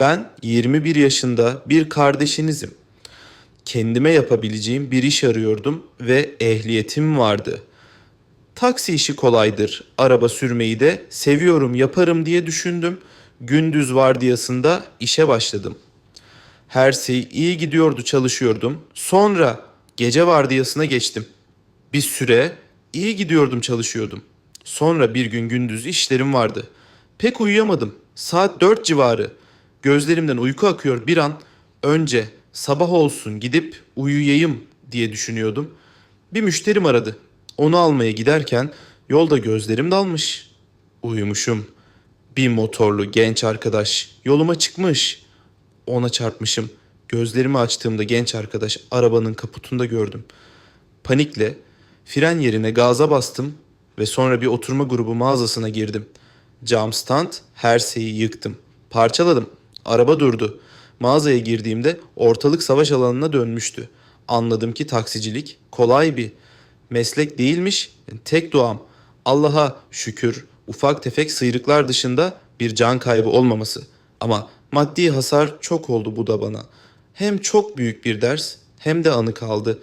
Ben 21 yaşında bir kardeşinizim. Kendime yapabileceğim bir iş arıyordum ve ehliyetim vardı. Taksi işi kolaydır. Araba sürmeyi de seviyorum, yaparım diye düşündüm. Gündüz vardiyasında işe başladım. Her şey iyi gidiyordu, çalışıyordum. Sonra gece vardiyasına geçtim. Bir süre iyi gidiyordum, çalışıyordum. Sonra bir gün gündüz işlerim vardı. Pek uyuyamadım. Saat 4 civarı. Gözlerimden uyku akıyor bir an. Önce sabah olsun gidip uyuyayım diye düşünüyordum. Bir müşterim aradı. Onu almaya giderken yolda gözlerim dalmış. Uyumuşum. Bir motorlu genç arkadaş yoluma çıkmış. Ona çarpmışım. Gözlerimi açtığımda genç arkadaş arabanın kaputunda gördüm. Panikle fren yerine gaza bastım ve sonra bir oturma grubu mağazasına girdim. Cam stand her şeyi yıktım. Parçaladım. Araba durdu. Mağazaya girdiğimde ortalık savaş alanına dönmüştü. Anladım ki taksicilik kolay bir meslek değilmiş. Tek duam Allah'a şükür ufak tefek sıyrıklar dışında bir can kaybı olmaması. Ama maddi hasar çok oldu bu da bana. Hem çok büyük bir ders hem de anı kaldı.